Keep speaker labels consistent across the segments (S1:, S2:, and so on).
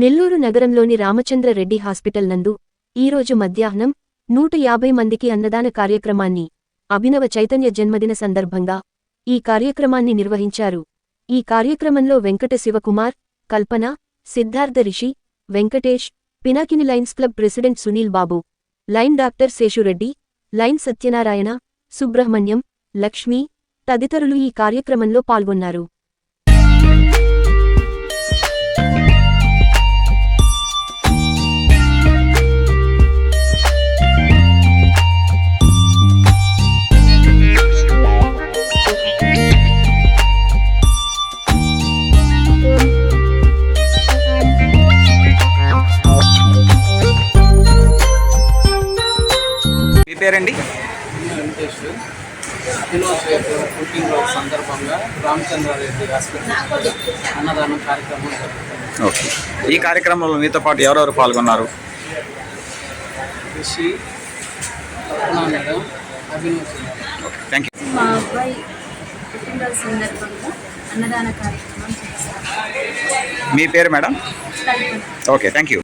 S1: నెల్లూరు నగరంలోని రామచంద్రరెడ్డి హాస్పిటల్ నందు ఈరోజు మధ్యాహ్నం నూట యాభై మందికి అన్నదాన కార్యక్రమాన్ని అభినవ చైతన్య జన్మదిన సందర్భంగా ఈ కార్యక్రమాన్ని నిర్వహించారు ఈ కార్యక్రమంలో Venkata Sivakumar Kalpana Siddhartha Rishi Venkatesh Pinakini lions club president Sunil Babu lion doctor Seshureddy lion Satyanarayana Subrahmanyam Lakshmi తదితరులు ఈ కార్యక్రమంలో పాల్గొన్నారు
S2: పేరండి ఓకే ఈ కార్యక్రమంలో మీతో పాటు ఎవరెవరు పాల్గొన్నారు మీ పేరు madam okay thank you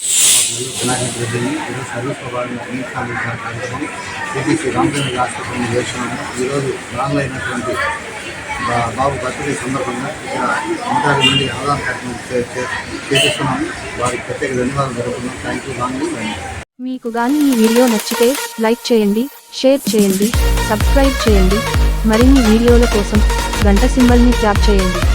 S3: Vinayaka ఈరోజు సర్వీస్ అందించాలని కార్యక్రమం ఏపీసీ రామచంద్ర చేస్తున్నాము ఈరోజు అయినటువంటి బాబు బర్త్డే సందర్భంగా ఇక్కడ మంది కార్యక్రమం చేస్తున్నాము వారికి ప్రత్యేక ధన్యవాదాలు జరుగుతున్నాం థ్యాంక్ యూ
S4: మీకు కానీ ఈ వీడియో నచ్చితే లైక్ చేయండి షేర్ చేయండి సబ్స్క్రైబ్ చేయండి మరిన్ని వీడియోల కోసం గంట సింబల్ని ట్యాప్ చేయండి